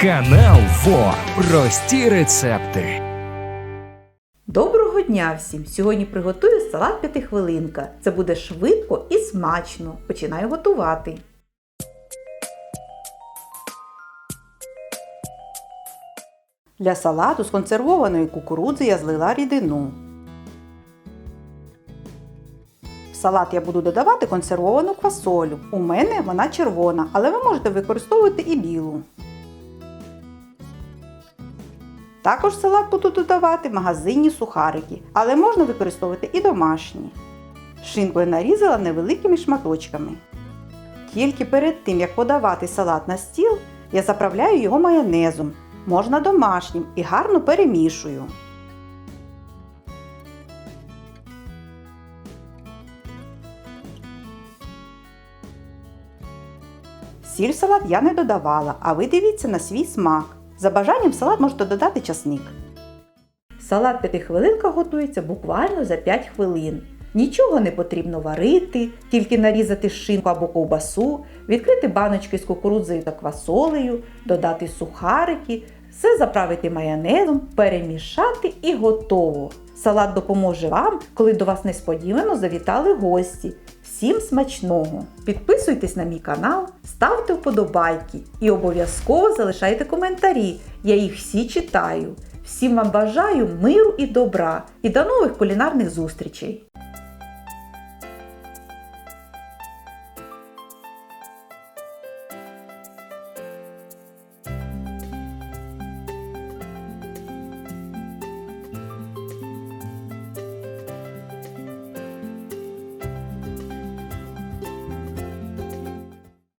Канал ФО. Прості рецепти. Доброго дня всім! Сьогодні приготую салат п'ятихвилинка. Це буде швидко і смачно. Починаю готувати. Для салату з консервованої кукурудзи я злила рідину. В салат я буду додавати консервовану квасолю. У мене вона червона, але ви можете використовувати і білу. Також салат буду додавати магазинні сухарики, але можна використовувати і домашні. Шинку я нарізала невеликими шматочками. Тільки перед тим, як подавати салат на стіл, я заправляю його майонезом, можна домашнім і гарно перемішую. Сіль в салат я не додавала, а ви дивіться на свій смак. За бажанням салат можете додати часник. Салат п'ятихвилинка готується буквально за 5 хвилин. Нічого не потрібно варити, тільки нарізати шинку або ковбасу, відкрити баночки з кукурудзою та квасолею, додати сухарики, все заправити майонезом, перемішати і готово. Салат допоможе вам, коли до вас несподівано завітали гості. Всім смачного! Підписуйтесь на мій канал, ставте вподобайки і обов'язково залишайте коментарі. Я їх всі читаю. Всім вам бажаю миру і добра і до нових кулінарних зустрічей!